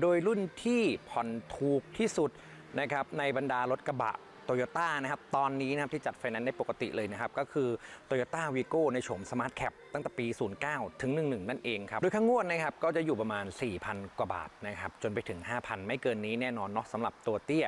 โดยรุ่นที่ผ่อนถูกที่สุดนะครับในบรรดารถกระบะโตโยต้านะครับตอนนี้นะครับที่จัดไฟแนนซ์ได้ปกติเลยนะครับ ก็คือ Toyota v i g o ในโฉม Smart Cap ตั้งแต่ปี 09 ถึง 11 นั่นเองครับ โดยค่างวดนะครับก็จะอยู่ประมาณ 4,000 กว่าบาทนะครับ จนไปถึง 5,000 ไม่เกินนี้แน่นอนเนาะสำหรับตัวเตี้ย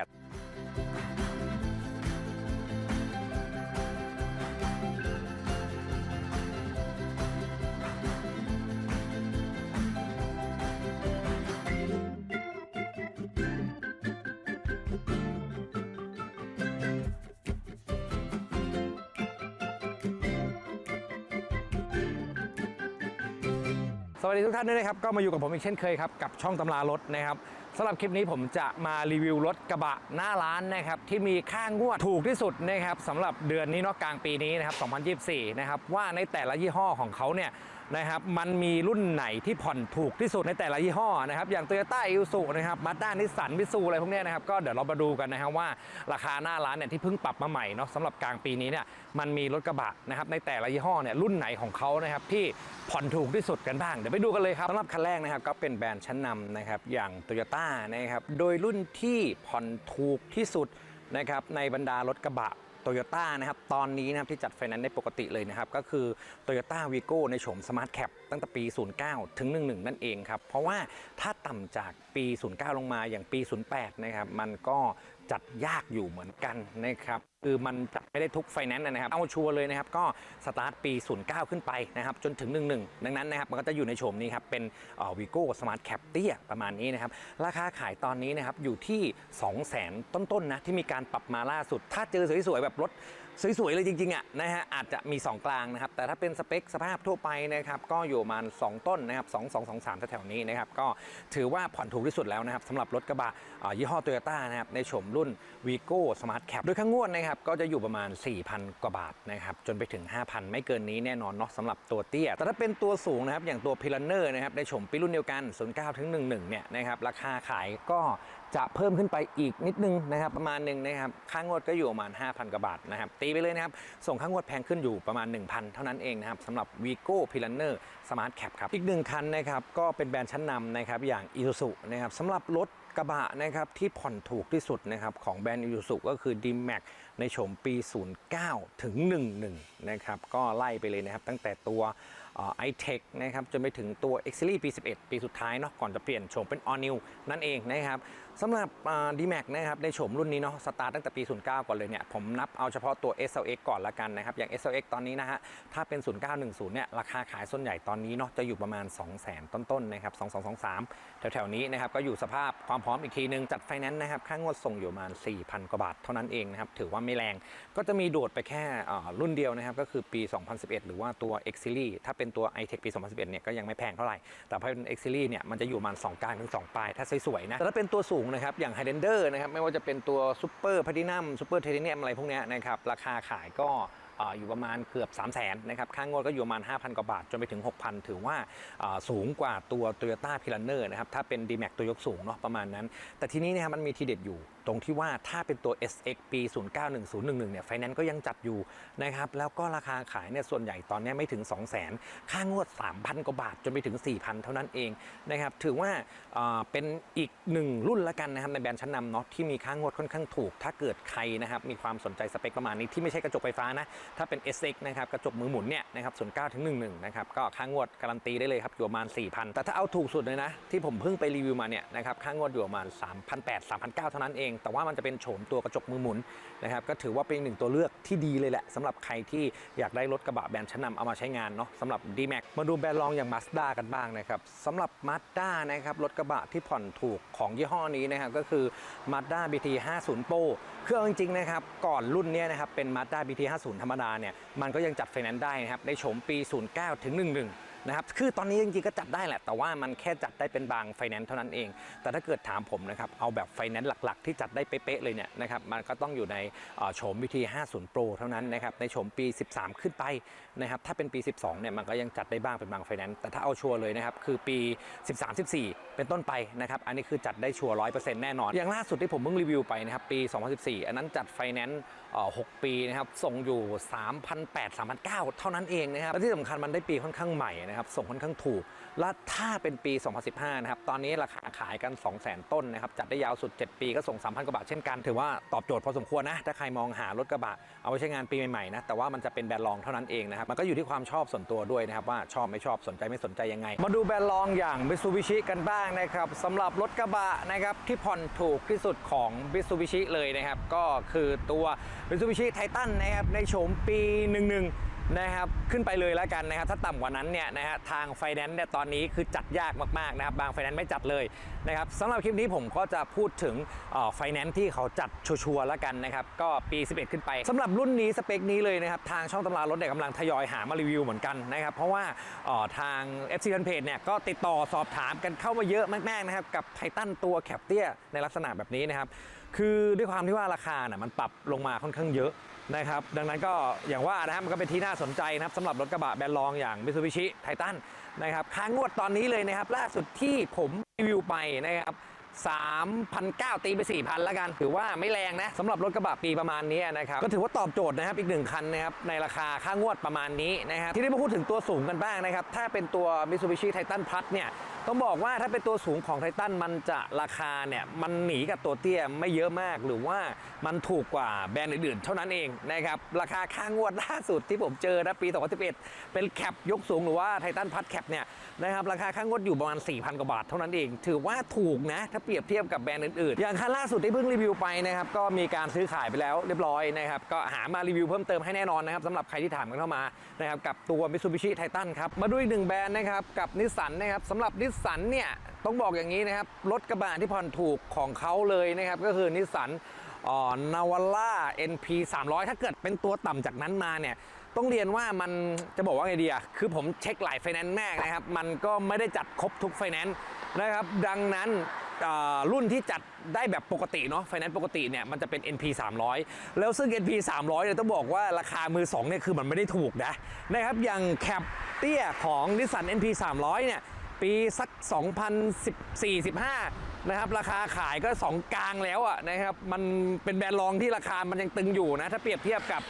วัสดีทุกท่านด้วยนะครับ ก็มาอยู่กับผมอีกเช่นเคยครับ กับช่องตำรารถนะครับสำหรับคลิปนี้ผมจะมารีวิวรถกระบะหน้าร้านนะครับที่มีค่างวดถูกที่สุดนะครับสำหรับเดือนนี้เนาะกลางปีนี้นะครับ 2024 นะครับว่าในแต่ละยี่ห้อของเขาเนี่ย นะครับมันมีรุ่นไหนที่ผ่อนถูกที่สุดในแต่ละยี่ห้อนะครับอย่าง Toyota i s u นะครับมาด้านิสสันมิซูอะไรพวกนี้นะครับก็เดี๋ยวเรามาดูกันนะครับว่าราคาหน้าร้านเนี่ยที่เพิ่งปรับมาใหม่เนาะสำหรับกลางปีนี้เนี่ยมันมีรถกระบะนะครับในแต่ละยี่ห้อเนี่ยรุ่นไหนของเขานะครับที่ผ่อนถูกที่สุดกันบ้างเดี๋ยวไปดูกันเลยครับสำหรับคันแรกนะครับก็เป็นแบรนด์ชั้นนำนะครับอย่าง Toyota นะครับโดยรุ่นที่ผ่อนถูกที่สุดนะครับในบรรดารถกระบะ โตโยต้านะครับตอนนี้นะครับที่จัดไฟแนนซ์ได้ปกติเลยนะครับก็คือ Toyota v i g o ในโฉม Smart Cap ตั้งแต่ปี 09 ถึง 11 นั่นเองครับ เพราะว่าถ้าต่ำจากปี 09 ลงมาอย่างปี 08 นะครับ มันก็จัดยากอยู่เหมือนกันนะครับ คือมันจัดไม่ได้ทุกไฟแนนซ์นะครับ เอาชัวร์เลยนะครับ ก็สตาร์ทปี 09 ขึ้นไปนะครับ จนถึง 11 ดังนั้นนะครับ มันก็จะอยู่ในโฉมนี้ครับ เป็นวีโก้สมาร์ทแคปเตี้ยประมาณนี้นะครับ ราคาขายตอนนี้นะครับ อยู่ที่ 200,000 ต้นๆนะ ที่มีการปรับมาล่าสุด ถ้าเจอสวยๆแบบรถ สวยๆ เลยจริงๆอะนะฮะอาจจะมี 2 กลางนะครับ แต่ถ้าเป็นสเปคสภาพทั่วไปนะครับก็อยู่ประมาณ 2 ต้นนะครับ2 2 2 3แถวๆนี้นะครับก็ถือว่าผ่อนถูกที่สุดแล้วนะครับสำหรับรถกระบะยี่ห้อโตโยต้านะครับในโฉมรุ่น v i g o Smart Cap โดยข้างงวดนะครับก็จะอยู่ประมาณ 4,000 กว่าบาทนะครับจนไปถึง 5,000 ไม่เกินนี้แน่นอนเนาะสำหรับตัวเตี้ย แต่ถ้าเป็นตัวสูงนะครับอย่างตัวพิลเนอร์นะครับในโฉมปีรุ่นเดียวกัน09ถึง11เนี่ยนะครับราคาขายก็ จะเพิ่มขึ้นไปอีกนิดนึงนะครับประมาณหนึ่งนะครับค่างวดก็อยู่ประมาณ 5,000กว่าบาทนะครับตีไปเลยนะครับส่งค่างวดแพงขึ้นอยู่ประมาณ 1,000 เท่านั้นเองนะครับสำหรับ v i g o p i l a n e r Smart Cap ครับอีกหนึ่งคันนะครับก็เป็นแบรนด์ชั้นนำนะครับอย่าง Isuzu นะครับสำหรับรถกระบะนะครับที่ผ่อนถูกที่สุดนะครับของแบรนด์ Isuzu ก็คือ D-Max ในโฉมปี 09 ถึง 11 นะครับ ก็ไล่ไปเลยนะครับ ตั้งแต่ตัวไอเทคนะครับจนไปถึงตัว x อ e ปี 11 ปีสุดท้ายเนาะก่อนจะเปลี่ยนโฉมเป็น All New นั่นเองนะครับสำหรับดีแม็นะครับในโฉมรุ่นนี้เนาะสตาร์ตตั้งแต่ปี 09 ก่อนเลยเนี่ยผมนับเอาเฉพาะตัว SLX ก่อนละกันนะครับ อย่าง SLX ตอนนี้นะฮะถ้าเป็น 0910 เนี่ยราคาขายส่วนใหญ่ตอนนี้เนาะจะอยู่ประมาณ 200,000 ต้นๆนะครับ 2223 แถวๆนี้นะครับก็อยู่สภาพความพร้อมอีกทีนึงจัดไฟแนนซ์นะครับค่างวดส่งอยู่ประมาณ 4,000 กว่าบาทเท่านั้นเองนะครับถือว่าไม่แรง ก็จะมีโดดไปแค่รุ่นเดียวนะครับก็คือปี 2011 หรือว่าตัว X Series ถ้าเป็นตัว iTech ปี 2011 เนี่ยก็ยังไม่แพงเท่าไหร่ แต่พอเป็น X Series เนี่ยมันจะอยู่ประมาณ2กลางถึง2ปลาย ถ้าสวยๆนะ แต่ถ้าเป็นตัวสูงนะครับอย่าง Highlander นะครับไม่ว่าจะเป็นตัว Super Platinum Super Titanium อะไรพวกนี้นะครับราคาขายก็ อยู่ประมาณเกือบ 3 0 0 0 0นนะครับค่างวดก็อยู่ประมาณ 5,000 กว่าบาท จนไปถึง 6,000 ถือว่าสูงกว่าตัว Toyota p i l a n e r นะครับถ้าเป็น D-Max ตัวยกสูงเนาะประมาณนั้น แต่ทีนี้นะครับมันมีทีเด็ดอยู่ ตรงที่ว่าถ้าเป็นตัว SX ปี 091011 เนี่ยไฟแนนซ์ก็ยังจัดอยู่นะครับแล้วก็ราคาขายเนี่ยส่วนใหญ่ตอนนี้ไม่ถึง 200,000ค่างวด 3,000 กว่าบาท จนไปถึง 4,000 เท่านั้นเองนะครับถือว่าอ่าเป็นอีกหนึ่งรุ่นละกันนะครับในแบรนด์ชั้นนำเนาะที่มีค่างวดค่อนข้างถูก ถ้าเกิดใครนะครับมีความสนใจสเปคประมาณนี้ที่ไม่ใช่กระจกไฟฟ้านะถ้าเป็น SX นะครับกระจกมือหมุนเนี่ยนะครับส่วน9ถึง11นะครับก็ค่างวดการันตีได้เลยครับอยู่ประมาณ 4,000 แต่ถ้าเอาถูกสุดเลยนะ ที่ผมเพิ่งไปรีวิวมาเนี่ยนะครับค่างวดอยู่ประมาณ 3,800 3,900 เท่านั้นเอง แต่ว่ามันจะเป็นโฉมตัวกระจกมือหมุนนะครับก็ถือว่าเป็นหนึ่งตัวเลือกที่ดีเลยแหละสำหรับใครที่อยากได้รถกระบะแบรนด์ชั้นนำเอามาใช้งานเนาะสำหรับ D-Max มาดูแบรนด์รองอย่าง Mazda กันบ้างนะครับสำหรับ Mazda นะครับรถกระบะที่ผ่อนถูกของยี่ห้อนี้นะครับก็คือ Mazda BT 50 Pro คือเอาจริงๆนะครับก่อนรุ่นนี้นะครับเป็น Mazda BT 50ธรรมดาเนี่ยมันก็ยังจัดไฟแนนซ์ได้นะครับในโฉมปี 09ถึง11 นะครับคือตอนนี้จริงๆก็จัดได้แหละ แต่ว่ามันแค่จัดได้เป็นบางไฟแนนซ์เท่านั้นเอง แต่ถ้าเกิดถามผมนะครับเอาแบบไฟแนนซ์หลักๆ ที่จัดได้เป๊ะๆเลยเนี่ยนะครับมันก็ต้องอยู่ในโฉมวิธี 50 Pro เท่านั้นนะครับในโฉมปี 13 ขึ้นไปนะครับถ้าเป็นปี 12เนี่ยมันก็ยังจัดได้บ้างเป็นบางไฟแนนซ์แต่ถ้าเอาชัวร์เลยนะครับคือปี 13 14 เป็นต้นไปนะครับอันนี้คือจัดได้ชัวร์100%แน่นอน อย่างล่าสุดที่ผมเพิ่งรีวิวไปนะครับปี 2014 อันนั้นจัดไฟแนนซ์6ปีนะครับส่งอยู่ 3,800 3,900 เท่านั้นเองนะครับและที่สำคัญมันได้ปีค่อนข้างใหม่นะนะครับส่งค่อนข้างถูก และถ้าเป็นปี 2015 นะครับ ตอนนี้ราคาขายกัน 200,000 ต้นนะครับ จัดได้ยาวสุด 7 ปีก็ส่ง 3,000 กว่าบาทเช่นกัน ถือว่าตอบโจทย์พอสมควรนะ ถ้าใครมองหารถกระบะ เอาไว้ใช้งานปีใหม่ๆนะ แต่ว่ามันจะเป็นแบรนด์รองเท่านั้นเองนะครับ มันก็อยู่ที่ความชอบส่วนตัวด้วยนะครับว่าชอบไม่ชอบสนใจไม่สนใจยังไง มาดูแบรนด์รองอย่าง Mitsubishi กันบ้างนะครับสำหรับรถกระบะนะครับที่ผ่อนถูกที่สุดของ Mitsubishi เลยนะครับก็คือตัว Mitsubishi Titan นะครับในโฉมปี 11 นะครับขึ้นไปเลยแล้วกันนะครับถ้าต่ำกว่านั้นเนี่ยนะฮะทางไฟแนนซ์เนี่ยตอนนี้คือจัดยากมากๆนะครับบางไฟแนนซ์ไม่จัดเลยนะครับสำหรับคลิปนี้ผมก็จะพูดถึงไฟแนนซ์ที่เขาจัดชัวร์แล้วกันนะครับก็ปี 11 ขึ้นไปสำหรับรุ่นนี้สเปคนี้เลยนะครับทางช่องตำรารถเนี่ยกำลังทยอยหามารีวิวเหมือนกันนะครับเพราะว่าทาง FC Fan Page เนี่ยก็ติดต่อสอบถามกันเข้ามาเยอะมากๆนะครับกับไททันตัวแคปเตียในลักษณะแบบนี้นะครับคือด้วยความที่ว่าราคาน่ะมันปรับลงมาค่อนข้างเยอะ นะครับดังนั้นก็อย่างว่านะครับมันก็เป็นที่น่าสนใจนะครับสำหรับรถกระบะแบรนด์รองอย่าง Mitsubishi Titan นะครับค้างงวดตอนนี้เลยนะครับ ล่าสุดที่ผมรีวิวไปนะครับ3,900ตีไป 4,000 แล้วกัน ถือว่าไม่แรงนะสำหรับรถกระบะปีประมาณนี้นะครับ ก็ถือว่าตอบโจทย์นะครับ อีกหนึ่งคันนะครับ ในราคาค่างวดประมาณนี้นะครับ ที่ได้มาพูดถึงตัวสูงกันบ้างนะครับ ถ้าเป็นตัว Mitsubishi Titan Plus เนี่ย ต้องบอกว่าถ้าเป็นตัวสูงของไททันมันจะราคาเนี่ยมันหนีกับตัวเตี้ยไม่เยอะมากหรือว่ามันถูกกว่าแบรนด์อื่นๆ เท่านั้นเองนะครับราคาค่างวดล่าสุดที่ผมเจอนะปี 2011 เป็นแคปยกสูงหรือว่าไททันพัดแคปเนี่ยนะครับราคาค่างวดอยู่ประมาณ 4,000 กว่าบาทเท่านั้นเอง ถือว่าถูกนะถ้าเปรียบเทียบกับแบรนด์อื่นๆ อย่างคันล่าสุดที่เพิ่งรีวิวไปนะครับก็มีการซื้อขายไปแล้วเรียบร้อยนะครับก็หามารีวิวเพิ่มเติมให้แน่นอนนะครับสำหรับใครที่ถามกันเข้ามานะครับกับตัว Mitsubishi Titan ครับมาดูอีกหนึ่งแบรนด์นะครับกับนิสสันนะครับสำหรับนิสสันเนี่ยต้องบอกอย่างนี้นะครับรถกระบะที่ผ่อนถูกของเขาเลยนะครับก็คือนิสสันนาวาร่า NP 300 ถ้าเกิดเป็นตัวต่ำจากนั้นมาเนี่ยต้องเรียนว่ามันจะบอกว่าไงดีอะคือผมเช็คหลายไฟแนนซ์แมากนะครับ มันก็ไม่ได้จัดครบทุกไฟแนนซ์นะครับ ดังนั้นรุ่นที่จัดได้แบบปกติเนาะไฟแนนซ์ปกติเนี่ยมันจะเป็น NP 300 แล้วซึ่ง NP 300เนี่ยต้องบอกว่าราคามือ2เนี่ยคือมันไม่ได้ถูกนะนะครับอย่างแคปเตี้ยของ Nissan NP 300เนี่ย ปีสัก 2014-15 นะครับ ราคาขายก็ 2 กลางแล้วอะนะครับ มันเป็นแบรนด์รองที่ราคามันยังตึงอยู่นะ ถ้าเปรียบเทียบกับ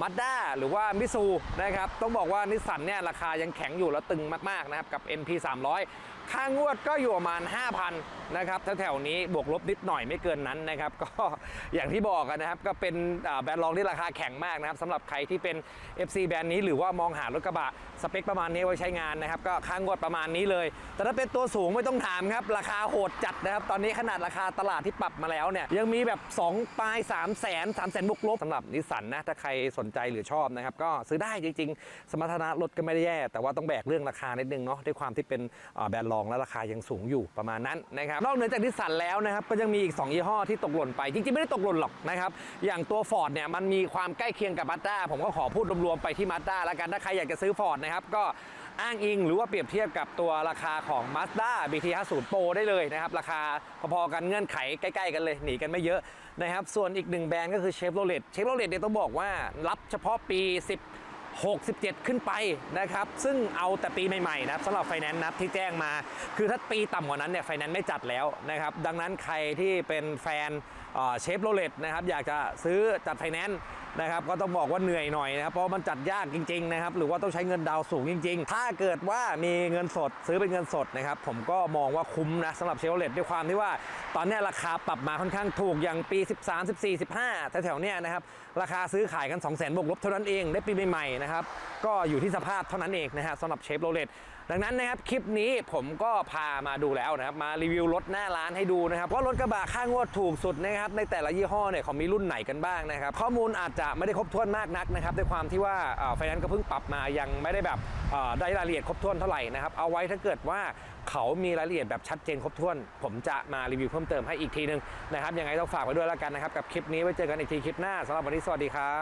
มัดด้าหรือว่ามิซูนะครับ ต้องบอกว่านิสสันเนี่ยราคายังแข็งอยู่แล้วตึงมากๆนะครับ กับ NP 300 ค่างวดก็อยู่ประมาณ 5,000นะครับแถวๆนี้บวกลบนิดหน่อยไม่เกินนั้นนะครับก็อย่างที่บอกนะครับก็เป็นแบรนด์รองที่ราคาแข็งมากนะครับสำหรับใครที่เป็น FC แบรนด์นี้หรือว่ามองหารถกระบะสเปคประมาณนี้ไว้ใช้งานนะครับก็ค่างวดประมาณนี้เลย แต่ถ้าเป็นตัวสูงไม่ต้องถามครับราคาโหดจัดนะครับตอนนี้ขนาดราคาตลาดที่ปรับมาแล้วเนี่ยยังมีแบบ 2 ปลาย 3 0 0 0 0 0 3 0 0 0 0บวกลบสำหรับนิสสันนะถ้าใครสนใจหรือชอบนะครับก็ซื้อได้จริง ๆ สมรรถนะรถก็ไม่ได้แย่ แต่ว่าต้องแบกเรื่องราคานิดนึงเนาะด้วยความที่เป็นแบรนด์รององและราคายังสูงอยู่ประมาณนั้นนะครับนอกเหนือจากนิสสันแล้วนะครับก็ยังมีอีก 2 ยี่ห้อที่ตกหล่นไป จริงๆ ไม่ได้ตกหล่นหรอกนะครับอย่างตัว Ford เนี่ยมันมีความใกล้เคียงกับ Mazda ผมก็ขอพูดรวมๆไปที่ Mazda แล้วกันถ้าใครอยากจะซื้อ Ford นะครับก็อ้างอิงหรือว่าเปรียบเทียบกับตัวราคาของ Mazda BT50 Pro ได้เลยนะครับ ราคาพอๆกันเงื่อนไขใกล้ๆกันเลย หนีกันไม่เยอะนะครับ ส่วนอีกหนึ่งแบรนด์ก็คือ Chevrolet Chevrolet เนี่ยต้องบอกว่ารับเฉพาะปี10 67 ขึ้นไปนะครับ ซึ่งเอาแต่ปีใหม่ๆนะครับสำหรับไฟแนนซ์นะที่แจ้งมา คือถ้าปีต่ำกว่านั้นเนี่ยไฟแนนซ์ไม่จัดแล้วนะครับ ดังนั้นใครที่เป็นแฟนเชฟโรเลตนะครับอยากจะซื้อจัดไฟแนนซ์ นะครับก็ต้องบอกว่าเหนื่อยหน่อยนะครับเพราะมันจัดยากจริงๆนะครับหรือว่าต้องใช้เงินดาวน์สูงจริง ๆ ถ้าเกิดว่ามีเงินสดซื้อเป็นเงินสดนะครับผมก็มองว่าคุ้มนะสำหรับเชฟโรเลตด้วยความที่ว่า ตอนนี้ราคาปรับมาค่อนข้างถูกอย่างปี 13 14 15แถวๆเนี้ยนะครับราคาซื้อขายกัน 2 0 0 0 0 0บวกลบเท่านั้นเองได้ปีใหม่ๆนะครับก็อยู่ที่สภาพเท่านั้นเองนะฮะสำหรับเชฟโรเลต ดังนั้นนะครับคลิปนี้ผมก็พามาดูแล้วนะครับมารีวิวรถหน้าร้านให้ดูนะครับว่ารถกระบะค่างวดถูกสุดนะครับในแต่ละยี่ห้อเนี่ยเขามีรุ่นไหนกันบ้างนะครับข้อมูลอาจจะไม่ได้ครบถ้วนมากนักนะครับด้วยความที่ว่าไฟแนนซ์ก็เพิ่งปรับมายังไม่ได้แบบได้รายละเอียดครบถ้วนเท่าไหร่นะครับเอาไว้ถ้าเกิดว่าเขามีรายละเอียดแบบชัดเจนครบถ้วน ผมจะมารีวิวเพิ่มเติมให้อีกทีนึงนะครับยังไงต้องฝากไว้ด้วยแล้วกันนะครับกับคลิปนี้ไว้เจอกันอีกทีคลิปหน้าสำหรับวันนี้สวัสดีครับ